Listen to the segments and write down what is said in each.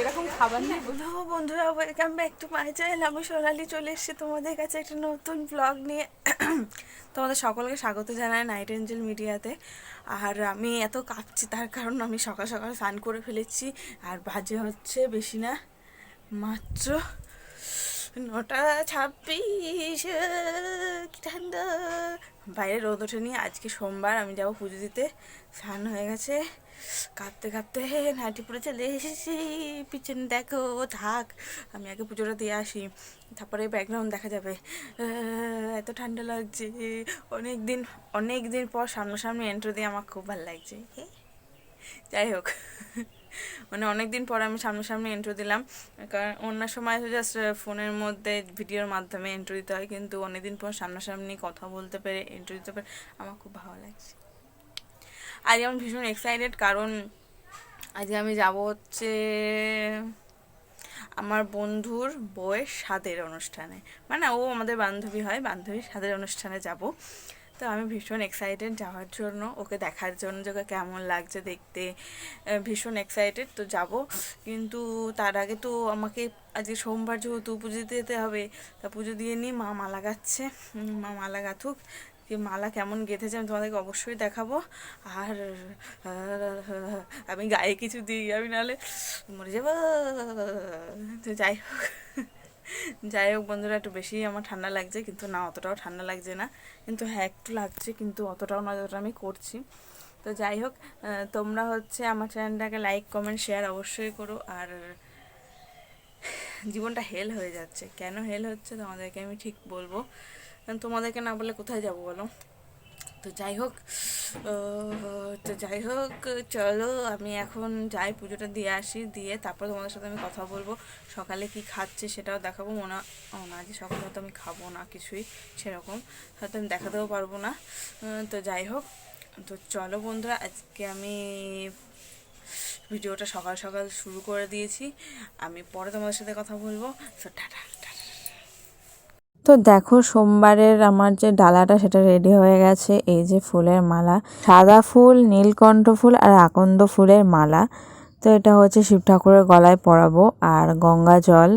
এরকম খাবার নেই হ্যালো বন্ধুরা welcome back to my channel আমি সোনালি চলে এসেছি তোমাদের কাছে একটা নতুন ব্লগ নিয়ে। তোমাদের সকলকে স্বাগত জানাই নাইট এঞ্জেল মিডিয়াতে আর আমি এত কাঁপছি, তার কারণ আমি সকাল সকাল স্নান করে ফেলেছি। আর বাজে হচ্ছে বেশি না, মাত্র নটা ছাব্বিশ। ঠান্ডা। বাইরে রোদ ওঠেনি, আজকে সোমবার আমি যাব পুজো দিতে। স্নান হয়ে গেছে। কাঁপতে কাঁপতে নাইটি পরে চলে এসেছি। পিছনে দেখো, থাক, আমি আগে পুজোটা দিয়ে আসি। তারপরে ব্যাকগ্রাউন্ড দেখা যাবে। এত ঠান্ডা লাগছে। অনেক দিন অনেক দিন পর সামনাসামনি এন্ট্রো দিয়ে আমার খুব ভালো লাগছে। যাই হোক। মানে অনেক দিন পর আমি সামনাসামনি এন্ট্রি দিলাম। কারণ অন্য সময় জাস্ট ফোনের মধ্যে ভিডিওর মাধ্যমে এন্ট্রি দিতে হয়। কিন্তু অনেকদিন পর সামনাসামনি কথা বলতে পেরে এন্ট্রি দিতে পেরে আমার খুব ভালো লাগছে। আজ আমি ভীষণ এক্সাইটেড কারণ আজকে আমি যাব হচ্ছে আমার বন্ধুর বউয়ের স্বাদের অনুষ্ঠানে। মানে ও আমাদের বান্ধবী হয়, বান্ধবীর স্বাদের অনুষ্ঠানে যাব। তো আমি ভীষণ এক্সাইটেড যাওয়ার জন্য, ওকে দেখার জন্য যে ওকে কেমন লাগছে দেখতে। ভীষণ এক্সাইটেড তো যাব। কিন্তু তার আগে তো আমাকে আজকে সোমবার যেহেতু পুজো দিতে হবে, তা পুজো দিয়ে নিই মা মালা গাচ্ছে। মা মালা গাথুক, যে মালা কেমন গেঁথেছে আমি তোমাদেরকে অবশ্যই দেখাবো। আর, আমি গায়ে কিছু দিই, আমি নাহলে মরে যাব। তো যাই হোক। যাই হোক বন্ধুরা, একটু বেশি আমার ঠান্ডা লাগছে, কিন্তু না, অতটাও ঠান্ডা লাগছে না। কিন্তু হ্যাঁ একটু লাগছে, কিন্তু অতটাও না যতটা আমি করছি। তো যাই হোক তোমরা হচ্ছে আমার চ্যানেলটাকে লাইক কমেন্ট শেয়ার অবশ্যই করো। আর জীবনটা হেল হয়ে যাচ্ছে। কেন হেল হচ্ছে তোমাদেরকে আমি ঠিক বলব। তোমাদেরকে না বলে কোথায় যাব বলো? তো যাই হোক তো যাই হোক, চলো, আমি এখন যাই, পুজোটা দিয়ে আসি, দিয়ে তারপর তোমাদের সাথে আমি কথা বলব। সকালে কি খাচ্ছে সেটাও দেখাবো, মনে না, যে সকালে হয়তো আমি খাব না কিছুই সেরকম, হয়তো আমি দেখাতেও পারব না। তো যাই হোক, তো চলো বন্ধুরা, আজকে আমি ভিডিওটা সকাল সকাল শুরু করে দিয়েছি। আমি পরে তোমাদের সাথে কথা বলব। তো টাটা টাটা। তো দেখো সোমবারের আমার যে ডালাটা সেটা রেডি হয়ে গেছে, এই যে ফুলের মালা। সাদা ফুল, নীলকণ্ঠ ফুল আর আকন্দ ফুলের মালা। তো এটা হচ্ছে শিব ঠাকুরের গলায় পরাবো। আর গঙ্গা জল,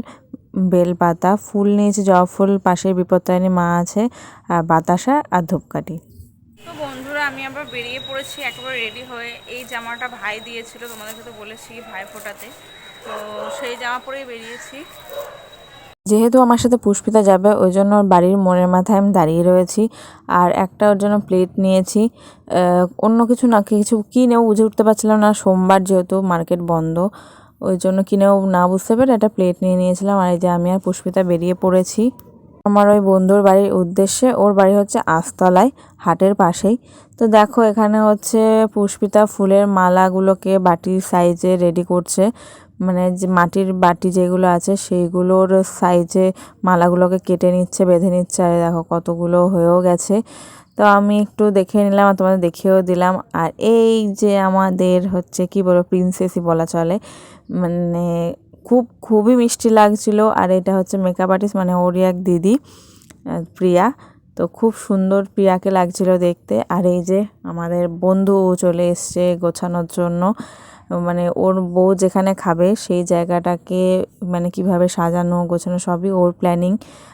বেলপাতা, ফুল নিয়েছে, জবা ফুল পাশে বিপত্তায়নী মা আছে, আর বাতাসা আর ধূপকাঠি। তো বন্ধুরা, আমি আবার বেরিয়ে পড়েছি, একেবারে রেডি হয়ে। এই জামাটা ভাই দিয়েছিল তোমাদেরকে তো বলেছি ভাই ফোটাতে। তো সেই জামা পরেই বেরিয়েছি। যেহেতু আমার সাথে পুষ্পিতা যাবে, ওই জন্য বাড়ির মনের মাথায় আমি দাঁড়িয়ে রয়েছি। আর একটা ওর জন্য প্লেট নিয়েছি। অন্য কিছু না কিছু কিনেও বুঝে উঠতে পারছিলাম না। সোমবার যেহেতু মার্কেট বন্ধ, ওই জন্য কিনেও না বুঝতে পেরে একটা প্লেট নিয়ে নিয়েছিলাম। আর এই যে আমি আর পুষ্পিতা বেরিয়ে পড়েছি। আমার ওই বন্ধুর বাড়ির উদ্দেশ্যে, ওর বাড়ি হচ্ছে আস্তলায়, হাটের পাশেই। তো দেখো, এখানে হচ্ছে পুষ্পিতা ফুলের মালাগুলোকে বাটির সাইজে রেডি করছে। মানে যে মাটির বাটি যেগুলো আছে সেইগুলোর সাইজে মালাগুলোকে কেটে নিচ্ছে, বেঁধে নিচ্ছে। আর দেখো কতগুলো হয়েও গেছে। তো আমি একটু দেখে নিলাম আর তোমাদের দেখিয়েও দিলাম। আর এই যে আমাদের হচ্ছে কি বলব প্রিন্সেসই বলা চলে মানে খুব, খুবই মিষ্টি লাগছিল। আর এটা হচ্ছে মেকআপ আর্টিস্ট মানে ওরই এক দিদি প্রিয়া। তো খুব সুন্দর প্রিয়াকে লাগছিল দেখতে। আর এই যে আমাদের বন্ধু চলে এসছে গোছানোর জন্য। মানে ওর বউ যেখানে খাবে সেই জায়গাটাকে মানে কীভাবে সাজানো, গোছানো সবই ওর প্ল্যানিং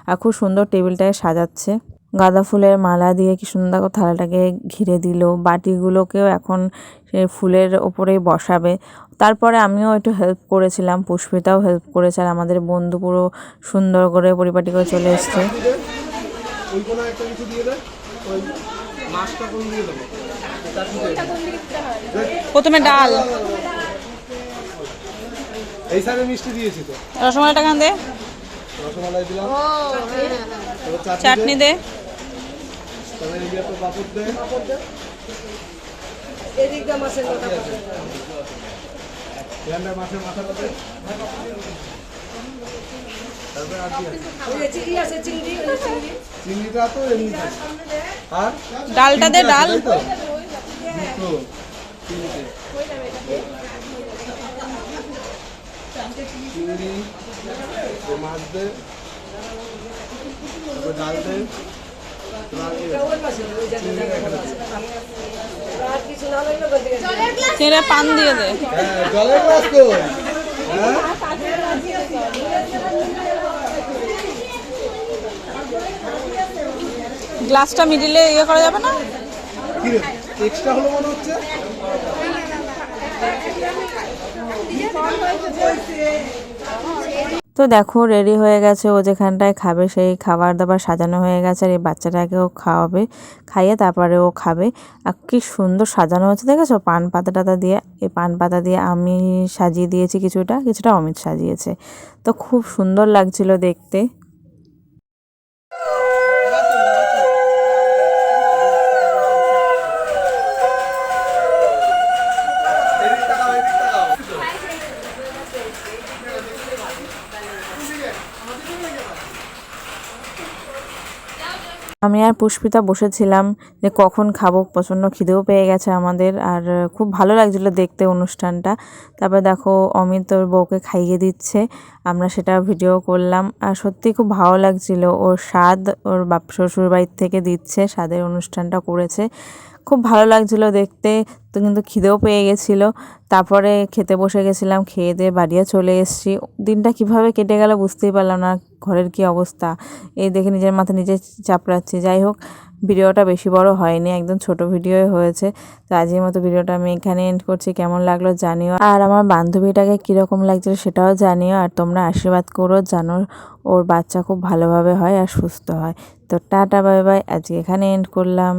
আর খুব সুন্দর টেবিলটাকে সাজাচ্ছে। গাঁদা ফুলের মালা দিয়ে কি সুন্দর থালাটাকে ঘিরে দিল। বাটিগুলোকেও এখন সে ফুলের ওপরেই বসাবে। তারপরে আমিও একটু হেল্প করেছিলাম, পুষ্পিতাও হেল্প করেছে আর আমাদের বন্ধু পুরো সুন্দর করে পরিপাটি করে চলে এসছে। ওই কোনো একটা কিছু দিয়ে দে ওই মাছটা কোন দিয়ে দেবো প্রথমে ডাল এই সাইডে মিষ্টি দিয়েছি তো রসমালাইটা কান দে রসমালাই দিলাম চাটনি দে তাহলে এই দিয়ে তো পাপড় দে এখানটায় মাছের মাথাটা দে তারপরে আর কি আছে? চিংড়িটা তো এমনি আর ডালটা দে ডাল তো? চিংড়ি মাছ দে ডাল দে কি? চিংড়ি পান দিয়ে দে হ্যাঁ, জলের গ্লাস কই গ্লাসটা মিডিলে ইয়ে করা যাবে না? এক্সট্রা হলো মনে হচ্ছে? তো দেখো রেডি হয়ে গেছে ও যেখানটায় খাবে সেই খাবার দাবার সাজানো হয়ে গেছে আর এই বাচ্চাটাকেও খাওয়াবে খাইয়ে তারপরে ও খাবে। আর কি সুন্দর সাজানো হচ্ছে দেখেছ? পান পাতা টাতা দিয়ে এই পান পাতা দিয়ে আমি সাজিয়ে দিয়েছি কিছুটা কিছুটা অমিত সাজিয়েছে। তো খুব সুন্দর লাগছিল দেখতে। আমি আর পুষ্পিতা বসেছিলাম যে কখন খাব, প্রচণ্ড খিদেও পেয়ে গেছে আমাদের আর খুব ভালো লাগছিল দেখতে অনুষ্ঠানটা। তারপর দেখো অমিত ওর বউকে খাইয়ে দিচ্ছে, আমরা সেটা ভিডিও করলাম। আর সত্যি খুব ভালো লাগছিল, ওর স্বাদ ওর বাপ শ্বশুর বাড়ির থেকে দিচ্ছে, স্বাদের অনুষ্ঠানটা করেছে। খুব ভালো লাগছিল দেখতে। তো কিন্তু খিদেও পেয়ে গেছিল। তারপরে খেতে বসে গেছিলাম, খেয়ে দিয়ে বাড়িও চলে এসেছি। দিনটা কীভাবে কেটে গেল বুঝতেই পারলাম না, ঘরের কি অবস্থা। এই দেখে নিজের মাথা নিজে চাপড়াচ্ছি। যাই হোক, ভিডিওটা বেশি বড় হয়নি, একদম ছোট ভিডিওই হয়েছে। তো আজকের মতো ভিডিওটা আমি এখানে এন্ড করছি। কেমন লাগল জানিও। আর আমার বান্ধবীটাকে কীরকম লাগছিল সেটাও জানিও। আর তোমরা আশীর্বাদ করো, জানো ওর বাচ্চা খুব ভালোভাবে হয় আর সুস্থ হয়। তো টাটা, বাই বাই। আজকে এখানে এন্ড করলাম।